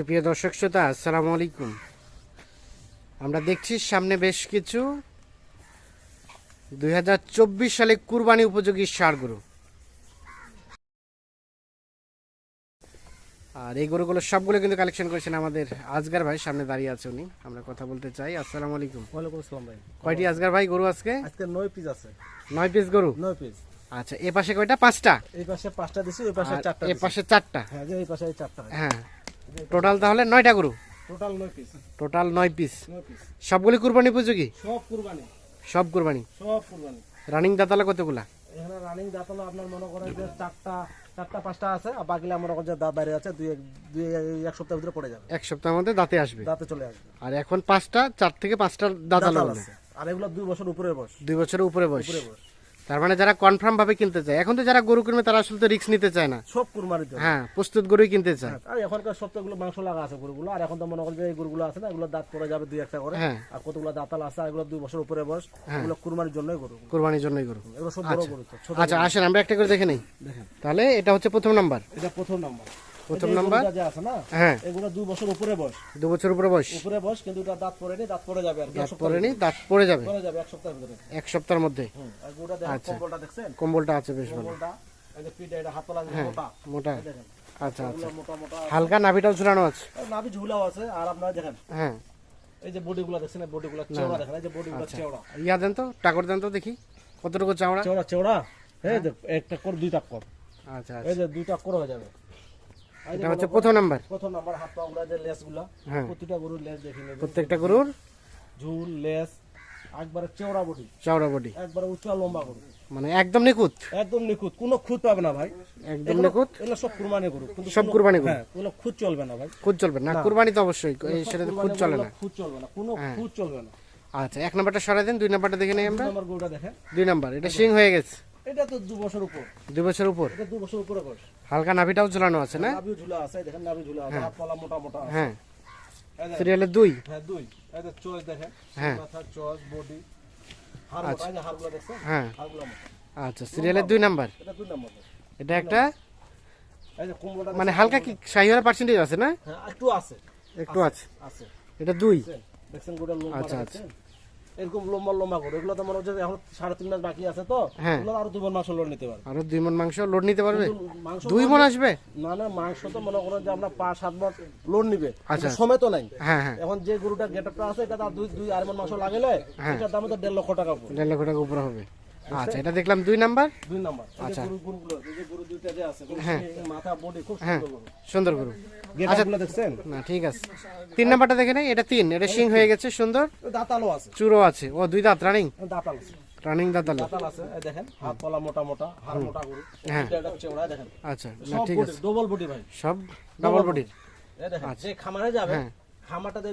সুপ্রিয় দর্শক শ্রোতা আসসালামু আলাইকুম। আমরা দেখছি সামনে বেশ কিছু। দুই সালে কুরবানি উপযোগী সারগুলো আর এই গরুগুলো সবগুলো কিন্তু কালেকশন করেছেন আমাদের আজগার ভাই সামনে দাঁড়িয়ে আছে উনি। আমরা কথা বলতে চাই। আসসালামু আলাইকুম। ওয়ালাইকুম আসসালাম ভাই। কয়টি আজগার ভাই গরু আজকে? আজকে নয় পিস আছে। নয় পিস গরু? নয় পিস আচ্ছা এ পাশে কয়টা? পাঁচটা? এই পাশে পাঁচটা দিছি ওই পাশে চারটা এ পাশে চারটা? হ্যাঁ এই পাশে চারটা হ্যাঁ। টোটাল তাহলে নয়টা গরু? টোটাল নয় পিস টোটাল নয় পিস সবগুলি কুরবানি উপযোগী সব কুরবানি। সব কুরবানি? সব কুরবানি। রানিং দাতালা কতগুলা? এখানে রানিং দাঁতালো আপনার মনে করেন যে চারটা চারটা পাঁচটা আছে আর বাকিলা মনে করেন যে দাঁত দাঁড়িয়ে আছে দুই এক- দুই এক সপ্তাহের ভিতরে পড়ে যাবে। এক সপ্তাহের মধ্যে দাঁতে আসবে। দাঁতে চলে আসবে। আর এখন পাঁচটা চার থেকে পাঁচটা দাঁতালো আছে। আর এগুলো দুই বছর উপরে বয়স। দুই বছরের উপরে বয়স। উপরে বয়স। তার মানে যারা কনফার্ম ভাবে কিনতে চায়। এখন তো যারা গরু কিনবে তারা আসলে তো রিস্ক নিতে চায় না। সব কুরবানির জন্য। হ্যাঁ প্রস্তুত গরুই কিনতে চায়। আর এখনকার সপ্তাহগুলো মাংস লাগা আছে গরুগুলো। আর এখন তো মনে করেন যে এই গরুগুলো আছে না এগুলো দাঁত পড়ে যাবে দুই একটা করে। হ্যাঁ। আর কতগুলো দাঁতাল আছে আর এগুলো দুই বছর উপরে বয়স এগুলো কুরবানির জন্যই গরু। কোরবানির জন্যই গরু। এগুলো সব বড় গরু তো আচ্ছা আসেন আমরা একটা করে দেখে নেই। দেখেন। তাহলে এটা হচ্ছে প্রথম নাম্বার এটা প্রথম নাম্বার প্রথম নাম্বার? হ্যাঁ। এগুলো দুই বছর উপরে বয়স। বছর উপরে বয়স। উপরে বয়স কিন্তু এটা দাঁত পড়েনি দাঁত পড়ে যাবে আর দাঁত পরেনি দাঁত পড়ে যাবে। পড়ে যাবে এক সপ্তাহের ভিতরে। এক সপ্তাহের মধ্যে। আচ্ছা। কম্বলটা দেখছেন? কম্বলটা আছে বেশ ভালো। হ্যাঁ মোটা আচ্ছা আচ্ছা। হালকা নাভিটাও ঝুলানো আছে। নাভি ঝুলাও আছে আর আপনারা দেখেন হ্যাঁ। এই যে বডিগুলো দেখছেন এই বডিগুলো চেওড়া দেখেন এই যে বডিগুলো আচ্ছা। চেওড়া। ইয়া দেন তো টাকর দেন তো দেখি কতটুকু চাওড়া? চেওড়া চেওড়া? এই দেখ একটা কর দুইটা কর। আচ্ছা এই কর হয়ে যাবে। এটা হচ্ছে প্রথম নাম্বার। প্রথম নাম্বার হাত পা গুলা যে লেসগুলা। হ্যাঁ। প্রতিটা গরুর লেস দেখে নেবেন প্রত্যেকটা গরুর? ঝুল লেস একবারে চেওড়া বডি। চাওড়া বডি। একবারে উঁচা লম্বা গরু। মানে একদম নিখুঁত? একদম নিখুঁত। কোনো খুঁত পাবে না ভাই। একদম নিখুঁত? এগুলো সব কুরবানি গরু। কিন্তু সব কুরবানি গরু। হ্যাঁ কোনো খুঁত চলবে না ভাই। খুদ চলবে না। কুরবানি তো অবশ্যই। সেটা তো খুদ কুরবানি চলে না। খুঁত চলবে না। কোনো খুঁত চলবে না। আচ্ছা এক নাম্বারটা সরাই দেন দুই নাম্বারটা দেখে নেই আমরা? আমার গরুটা দেখেন। দুই নাম্বার এটা সিং হয়ে গেছে। এটা তো দু বছর উপর। দুই বছর উপর? এটা দু বছর উপরে বয়স। হালকা নাভিটাও ঝুলানো আছে না? ঝুলা আছে দেখেন নাভি ঝুলা আছে হাত পালা মোটা মোটা আছে। হ্যাঁ। সিরিয়ালের দুই? হ্যাঁ দুই। যে চয়েস দেখেন। হ্যাঁ। মাথা চয়েস বডি। এই যে হাড়গুলো দেখছেন? হ্যাঁ। হাড়গুলো মোটা। আচ্ছা সিরিয়ালের দুই নাম্বার? এটা দুই নম্বর এটা একটা? এই যে কুমড়োটা মানে হালকা কি শাহিওয়ালা পার্সেন্টেজ আছে না? হ্যাঁ একটু আছে। একটু আছে আছে। এটা দুই? দেখছেন? গোটা লম্বা আচ্ছা, দেখছেন? এরকম লম্বা লম্বা করে। এগুলো তো মনে হচ্ছে এখন সাড়ে তিন মাস বাকি আছে তো। হ্যাঁ। এগুলো আরও দুই বার মাংস লোড নিতে পারবে। আরও দুই মন মাংস লোড নিতে পারবে? মাংস দুই মন আসবে? না না মাংস তো মনে করেন যে আমরা পাঁচ সাত মাস লোড নিবে। আচ্ছা। সময় তো নাই। হ্যাঁ হ্যাঁ। এখন যে গরুটা গেটআপটা আছে এটা দুই দুই মন মাংস লাগলে। এটার দাম তো দেড় লক্ষ টাকা দেড় লক্ষ টাকা উপরে হবে। আচ্ছা। এটা দেখলাম দুই নাম্বার? দুই নাম্বার। আচ্ছা। গরু গরু দুইটা যে আছে মাথা বডি খুব সুন্দর গরু। সুন্দর গরু। গেটআপগুলো দেখছেন? না ঠিক আছে। তিন নাম্বারটা দেখে নেই এটা তিন এটা সিং হয়ে গেছে সুন্দর। দাঁতালো আছে। চুরো আছে। ও দুই দাঁত রানিং? দাঁতাল আছে। রানিং দাঁত দাঁতাল আছে দেখেন হাত তলা মোটা মোটা হাড় মোটা গরু। হ্যাঁ। দুইটা চেওড়া দেখেন। আচ্ছা না ঠিক আছে। ডবল বডি ভাই। সব ডাবল বডির এই দেখেন যে খামারে যাবে হ্যাঁ।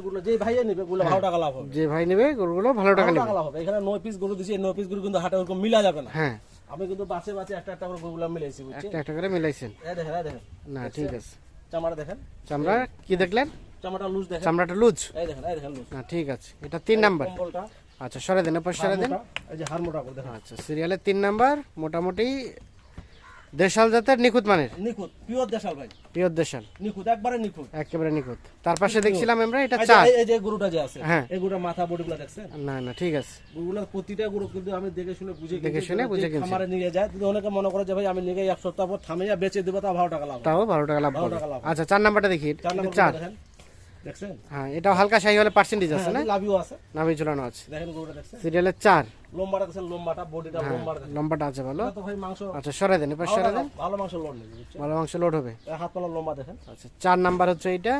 গুলো যে ভাইয়া নিবে গুলো ভালো টাকা লাভ হবে। যে ভাই নেবে গরুগুলো ভালো টাকা ভালো নেবে। টাকা লাভ হবে। এখানে নয় পিস গরু দিছি এই নয় পিস গরু কিন্তু হাটে ওরকম মিলা যাবে না। হ্যাঁ। আমি কিন্তু বাসে বাসে একটা একটা করে গরুগুলো মিলাইছি একটা একটা করে মিলাইছেন। এই দেখেন এই দেখেন। না ঠিক আছে। চামড়া দেখেন। চামড়া কি দেখলেন? চামড়াটা লুজ দেখেন। চামড়াটা লুজ? এই দেখেন এই দেখেন লুজ। না ঠিক আছে। এটা তিন নাম্বার। কম্বলটা। আচ্ছা সরে দেন এরপর সরে দেন। এই যে হাড় মোটা করে দেখেন। আচ্ছা সিরিয়ালের তিন নাম্বার মোটামুটি দেশাল জাতের নিখুঁত মানের? নিখুঁত পিওর দেশাল ভাই। পিওর দেশাল। নিখুঁত একবারে নিখুঁত। একেবারে নিখুঁত। তার পাশে দেখছিলাম আমরা এটা এই যে- চার। এই- এই যে গরুটা যে আছে হ্যাঁ। এই গরুটা মাথা বডিগুলো দেখছেন? না না ঠিক আছে। গরুগুলোর প্রতিটা গরু কিন্তু আমি দেখে শুনে বুঝে দেখে শুনে বুঝে যে কিনছেন। খামারে নিয়ে যায়। কিন্তু অনেকে মনে করে যে ভাই আমি নিয়ে এক সপ্তাহ পর থামিয়ে বেচে দেবো তা ভালো টাকা লাভ তাও বারো টাকা লাভ বারো পাবে টাকা লাভ। আচ্ছা চার নাম্বারটা দেখি। চার দেখছেন? হ্যাঁ এটাও হালকা শাহি হলে পার্সেন্টেজ আছে না? হ্যাঁ, লাভিও আছে। নামে ঝুলানো আছে। দেখেন গরুটা দেখছেন? সিরিয়ালের চার। লম্বাটা দেখছেন লম্বাটা বডিটা হ্যাঁ লম্বাটা লম্বাটা আছে ভালো। তো ভাই মাংস আচ্ছা সরে দেন এবার সরে দেন। ভালো মাংস লোড নেবে ভালো মাংস লোড হবে। হাত পালা লম্বা দেখেন। আচ্ছা চার নাম্বার হচ্ছে এটা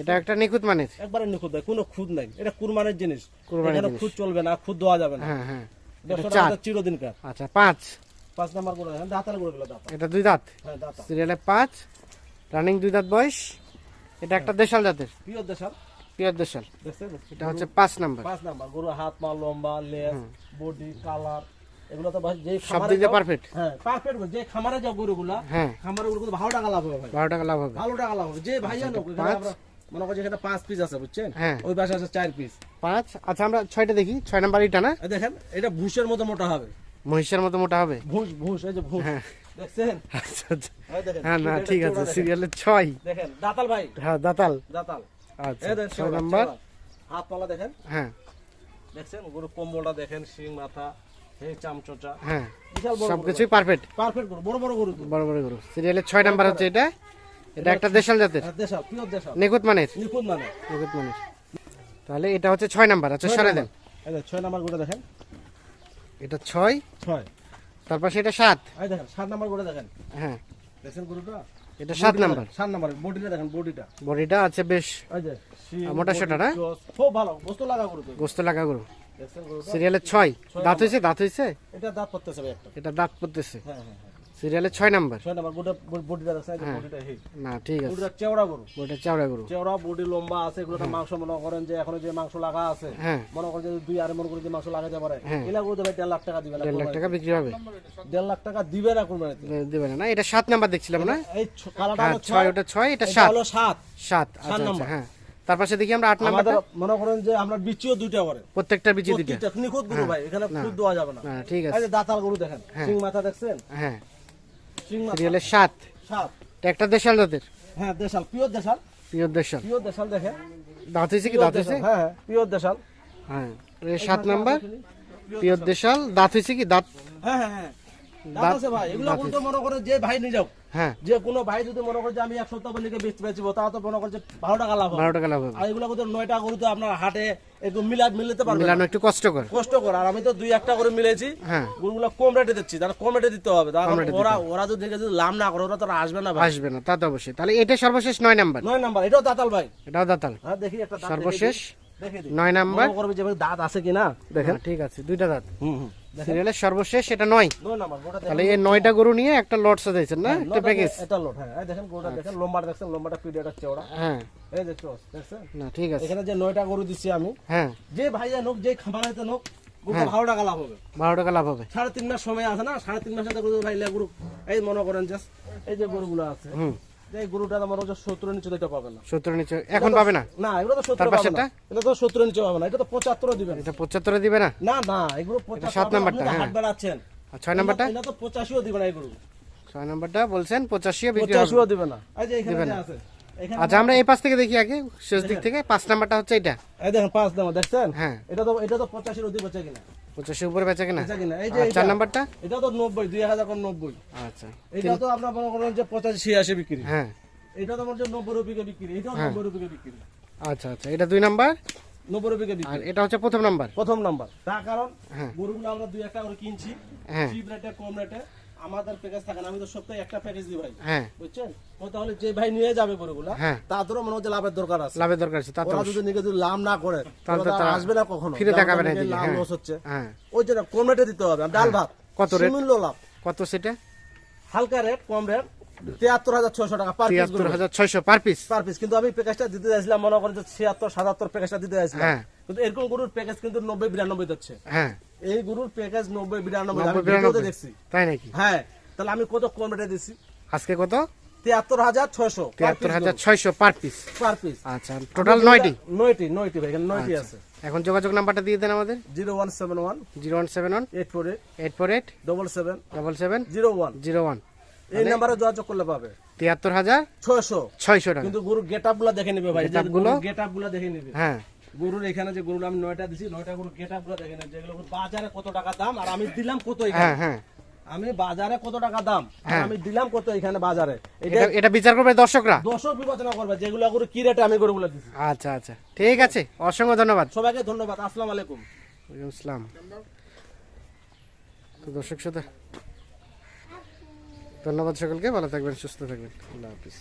এটা একটা নিখুঁত মানের। একবারে নিখুঁত ভাই কোনো খুদ নাই। এটা কুরবানের জিনিস। কুরবানির। খুদ চলবে না খুদ দেওয়া যাবে না। হ্যাঁ হ্যাঁ। এটা দশটা চিরদিন কার আচ্ছা পাঁচ। পাঁচ নাম্বার করে দাঁতাল করে গেলো দাঁতা। এটা দুই দাঁত। হ্যাঁ দাঁতা। সিরিয়ালে পাঁচ। রানিং দুই দাঁত বয়স। এটা একটা দেশাল জাতের। পিওর দেশাল? পিওর দেশাল। এটা হচ্ছে পাঁচ নাম্বার। পাঁচ নাম্বার। গরু হাত পা লম্বা লেজ বডি কালার এগুলো তো যে খামারে দিয়ে পারফেক্ট হ্যাঁ পারফেক্ট যে খামারে যাও গরুগুলা হ্যাঁ। খামারে ভালো টাকা লাভ হবে ভাই। বারো টাকা লাভ হবে। ভালো টাকা লাভ হবে। যে ভাইয়া আমরা মনে করছি এখানে পাঁচ পিস আছে বুঝছেন? হ্যাঁ। ওই পাশে আছে চার পিস পাঁচ? আচ্ছা আমরা ছয়টা দেখি। ছয় নাম্বার এটা না? দেখেন এটা ভুষের মতো মোটা হবে। মহিষের মতো মোটা হবে। ভুষ ভুষ এই যে ভুষ। হ্যাঁ। দেখছেন? আচ্ছা আচ্ছা। হ্যাঁ না ঠিক আছে দেখেন। সিরিয়ালে ছয়। দেখেন দাতাল ভাই। হ্যাঁ দাতাল। দাতাল। আচ্ছা ছয় নাম্বার। হাত পালা দেখেন। হ্যাঁ। দেখছেন গরু কম্বলটা দেখেন শিং মাথা হ্যাঁ সবকিছুই পারফেক্ট পারফেক্ট গরু বড় বড় গরু। বড় বড় গরু। সিরিয়ালের নাম্বার হচ্ছে এটা। এটা একটা দেশাল জাতের। হ্যাঁ, দেশাল পিওর দেশাল। নিখুঁত মানের। নিখুঁত মানে নিখুঁত মানের। তাহলে এটা হচ্ছে ছয় নাম্বার আচ্ছা সরে দেন। এই দেখেন ছয় নাম্বার গরু দেখেন। এটা ছয়। ছয়। তারপর সেটা সাত। দেখেন সাত নাম্বার করে দেখেন। হ্যাঁ। দেখছেন গরুটা? এটা সাত নাম্বার। সাত নাম্বার বডিটা দেখেন বডিটা। বডিটা আছে বেশ এই মোটা সোটা না? খুব ভালো বস্তু লাগা গরু গোস্ত লাগা গরু। সিরিয়ালের ছয়। দাঁত হয়েছে দাঁত হয়েছে? এটা দাঁত পড়তেছে এটা দাঁত পড়তেছে। হ্যাঁ হ্যাঁ হ্যাঁ। সিরিয়ালের ছয় নাম্বার। ছয় নাম্বার গরুটা বডিটা এই যে হ্যাঁ। বডিটা হেই না ঠিক আছে। গরুটা চেওড়া গরু। বডিটা চাওড়া গরু। চেওড়া বডি লম্বা আছে এগুলোতে মাংস মনে করেন যে এখনও যে মাংস লাগা আছে হ্যাঁ। মনে করেন যে দুই আড়াই মন করে যে মাংস লাগাতে পারে হ্যাঁ। এলা গরুতে ভাই দেড় লাখ টাকা দিবে না দেড় লাখ টাকা বিক্রি হবে। দেড় লাখ টাকা দিবে না কোরবানিতে। দেবে না না এটা সাত নাম্বার দেখছিলাম না? এই কালাটা হ্যাঁ হলো ছয় ছয় ওটা ছয় এটা এটা সাত। হলো সাত। সাত আচ্ছা আচ্ছা নাম্বার। হ্যাঁ। তার পাশে দেখি আমরা আট আমাদের নাম্বারটা মনে করেন যে আমরা বিচিও দুইটা করে। প্রত্যেকটা বিচি দিতে প্রত্যেকটা নিখুঁত গরু ভাই এখানে খুদ দেওয়া যাবে না। ঠিক এই আছে যে দাঁতাল গরু দেখেন হ্যাঁ। সিং মাথা দেখছেন? হ্যাঁ। সিরিয়ালের সাত। সাত। একটা দেশাল তাদের? হ্যাঁ দেশাল পিওর দেশাল। পিওর দেশাল। পিওর দেশাল দেখে। দাঁত হয়েছে কি? দাঁত হয়েছে? হ্যাঁ হ্যাঁ পিওর দেশাল। হ্যাঁ সাত নাম্বার। পিওর দেশাল। দাঁত হয়েছে কি? দাঁত হ্যাঁ হ্যাঁ। আছে ভাই এগুলো মনে করে যে ভাই নিয়ে যাও। হ্যাঁ। যে কোনো ভাই যদি মনে করে যে আমি এক সপ্তাহ লিখে বেচতে বেচবো তাও তো মনে করে যে বারো টাকা লাভ বারো টাকা লাভ আর এগুলো কিন্তু নয়টা গরু তো আপনার হাটে একটু মিলা মিলাতে পারবে না। মিলানো একটু কষ্টকর। কষ্ট করে আর আমি তো দুই একটা করে মিলেছি। হ্যাঁ। গরুগুলো কম রেটে দিচ্ছি তাহলে কম রেটে দিতে হবে। তাহলে ওরা ওরা যদি দেখে যদি লাভ না করে ওরা তো আসবে না আসবে না তা তো অবশ্যই। তাহলে এটা সর্বশেষ নয় নাম্বার। নয় নাম্বার। এটাও দাতাল ভাই। এটাও দাঁতাল। হ্যাঁ দেখি একটা সর্বশেষ নয় নাম্বার। করবে যে দাঁত আছে কিনা? দেখেন। হ্যাঁ, ঠিক আছে দুইটা দাঁত। সিরিয়ালের সর্বশেষ এটা নয়। তাহলে এই নয়টা গরু নিয়ে একটা লট সাজাইছেন না? একটা প্যাকেজ এটা লোড হ্যাঁ। দেখেন গোটা দেখেন লম্বাটা দেখছেন লম্বাটা পিডিয়াটা চওড়া। হ্যাঁ। এই যে চোস দেখছেন? না ঠিক আছে। এখানে যে নয়টা গরু দিচ্ছি আমি হ্যাঁ। যে ভাইয়া নোক যে খাবার হইতে নোক ভালো টাকা লাভ হবে। বারো টাকা লাভ হবে। সাড়ে তিন মাস সময় আছে না? সাড়ে তিন মাসে গরু ভাই গরু। এই মনে করেন যে এই যে গরুগুলো আছে হুম। এই গরুটা তো ওজন হচ্ছে সত্তর নিচে দিতে পাবে না। সত্তর নিচে এখন পাবে না? না এগুলো তো সত্তর তার পাবে না। এটা তো সত্তর নিচে পাবে না এটা তো পঁচাত্তর দিবেন এটা পঁচাত্তরে দিবে না? না না এগুলো পঁচাত্তর সাত নাম্বারটা, হ্যাঁ। হাট বেড়াচ্ছেন। আর ছয় নাম্বারটা? এটা তো পঁচাশিও দিবে না এই গরু। ছয় নাম্বারটা বলছেন পঁচাশিও বিক্রি হবে। পঁচাশিও দিবে না। এই যে এখানে আছে। আচ্ছা আমরা এই পাশ থেকে দেখি আগে শেষ দিক থেকে। পাঁচ নাম্বারটা হচ্ছে এটা এই দেখেন পাঁচ দাম দেখছেন? হ্যাঁ। এটা তো এটা তো পঁচাশির অধিক বেচা কিনা। পঁচাশি উপরে বেচা কিনা? এই যে চার নাম্বারটা? এটা তো নব্বই দুই হাজার কম নব্বই। আচ্ছা। এটা তো আপনার মনে করেন যে পঁচাশি ছিয়াশি বিক্রি। হ্যাঁ। এটা তো মনে নব্বই রুপিকে বিক্রি। এটাও নব্বই রুপিকে বিক্রি। আচ্ছা আচ্ছা। এটা দুই নাম্বার? নব্বই রুপিকে বিক্রি। আর এটা হচ্ছে প্রথম নাম্বার। প্রথম নাম্বার। তার কারণ হ্যাঁ। গরুগুলো আমরা দুই একটা করে কিনছি। হ্যাঁ। চিপ রেটে কম রেটে। আমাদের প্যাকেজ থাকে না আমি তো সপ্তাহে একটা প্যাকেজ দিই ভাই। হ্যাঁ। বুঝছেন? তাহলে যে ভাই নিয়ে যাবে গরুগুলা হ্যাঁ। তাদেরও মনে হচ্ছে লাভের দরকার আছে। লাভের দরকার আছে তা তো ওরা যদি নিজে যদি লাভ না করে তাহলে তারা আসবে না কখনো। ফিরে তাকাবে না লাভ হ্যাঁ। লস হচ্ছে। হ্যাঁ। ওই জন্য কম রেটে দিতে হবে ডাল ভাত। কত? সুমূল্য লাভ। কত সেটা? হালকা রেট কম রেট তিয়াত্তর হাজার ছয়শো টাকা পার পিস তিয়াত্তর হাজার ছয়শো পার পিস পার পিস কিন্তু আমি প্যাকেজটা দিতে চাইছিলাম মনে করেন যে ছিয়াত্তর সাতাত্তর প্যাকেজটা দিতে চাইছিলাম। কিন্তু এরকম গরুর প্যাকেজ কিন্তু নব্বই বিরানব্বই দিচ্ছে। হ্যাঁ। এই গরুর প্যাকেজ নব্বই বিরানব্বই আমি দেখছি। তাই নাকি? হ্যাঁ তাহলে আমি কত কম রেটে আজকে কত? তিয়াত্তর হাজার ছয়শো তিয়াত্তর হাজার ছয়শো পার পিস পার পিস আচ্ছা টোটাল নয়টি? নয়টি নয়টি ভাই নয়টি আছে। এখন যোগাযোগ নাম্বারটা দিয়ে দেন আমাদের। Zero one seven one zero one seven one eight four eight eight four eight double seven double seven zero one. Zero one. এই নাম্বারে যোগাযোগ করলে পাবে। তিয়াত্তর হাজার ছয়শো। ছয়শো টাকা। কিন্তু গরুর গেট আপগুলা দেখে নিবে ভাই? গেট আপগুলা দেখে নিবে। হ্যাঁ। গরুর এখানে যে গরুর আমি নয়টা দিছি নয়টা গরুর গেটগুলা দেখে নেবে যেগুলো বাজারে কত টাকা দাম আর আমি দিলাম কত এখানে? হ্যাঁ হ্যাঁ। আমি বাজারে কত টাকা দাম হ্যাঁ। আমি দিলাম কত এখানে বাজারে? এটা এটা এটা বিচার করবে দর্শকরা? দর্শক বিবেচনা করবে যেগুলো গরু কি রেটে আমি গরুগুলো দিছি। আচ্ছা আচ্ছা। ঠিক আছে অসংখ্য ধন্যবাদ। সবাইকে ধন্যবাদ আসসালামু আলাইকুম। ওয়ালাইকুম আসসালাম। তো দর্শক সাথে ধন্যবাদ সকলকে ভালো থাকবেন সুস্থ থাকবেন। আল্লাহ হাফিজ।